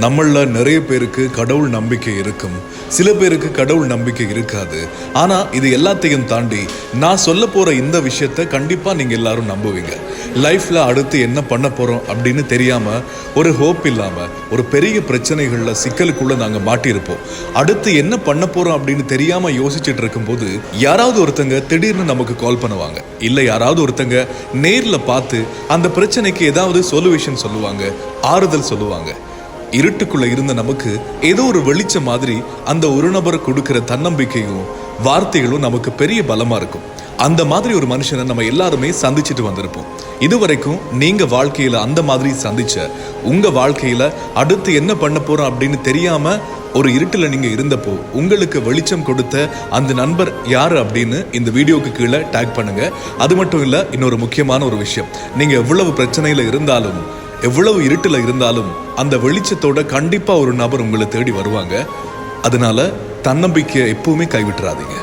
நம்மள நிறைய பேருக்கு கடவுள் நம்பிக்கை இருக்கும். சில பேருக்கு கடவுள் நம்பிக்கை இருக்காது. ஆனா இது எல்லாத்தையும் தாண்டி நான் சொல்ல போற இந்த விஷயத்த கண்டிப்பா நீங்க எல்லாரும் நம்புவீங்க. லைஃப்ல அடுத்து என்ன பண்ண போறோம் அப்படின்னு தெரியாம ஒரு ஹோப் இல்லாம ஒரு பெரிய பிரச்சனைகள்ல சிக்கலுக்குள்ள நாங்க மாட்டியிருப்போம். அடுத்து என்ன பண்ண போறோம் அப்படின்னு தெரியாம யோசிச்சுட்டு இருக்கும்போது யாராவது ஒருத்தங்க திடீர்னு நமக்கு கால் பண்ணுவாங்க. இல்ல யாராவது ஒருத்தங்க நேர்ல பார்த்து அந்த பிரச்சனைக்கு ஏதாவது சொல்யூஷன் சொல்லுவாங்க ஆறுதல் சொல்லுவாங்க. இருட்டுக்குள்ள இருந்த நமக்கு ஏதோ ஒரு வெளிச்சம் மாதிரி அந்த ஒரு நபர் கொடுக்கிற தன்னம்பிக்கையும் வார்த்தைகளும் நமக்கு பெரிய பலமா இருக்கும். அந்த மாதிரி ஒரு மனுஷனை நம்ம எல்லாருமே சந்திச்சுட்டு வந்திருப்போம். இதுவரைக்கும் நீங்க வாழ்க்கையில அந்த மாதிரி சந்திச்ச உங்க வாழ்க்கையில அடுத்து என்ன பண்ண போறோம் அப்படின்னு தெரியாம ஒரு இருட்டுல நீங்க இருந்தப்போ உங்களுக்கு வெளிச்சம் கொடுத்த அந்த நண்பர் யாரு அப்படின்னு இந்த வீடியோக்கு கீழே டேக் பண்ணுங்க. அது மட்டும் இல்ல இன்னொரு முக்கியமான ஒரு விஷயம். நீங்க எவ்வளவு பிரச்சனையில இருந்தாலும் எவ்வளவு இருட்டுல இருந்தாலும் அந்த வெளிச்சத்தோட கண்டிப்பா ஒரு நபர் உங்களை தேடி வருவாங்க. அதனால தன்னம்பிக்கையை எப்பவுமே கைவிட்டுறாதீங்க.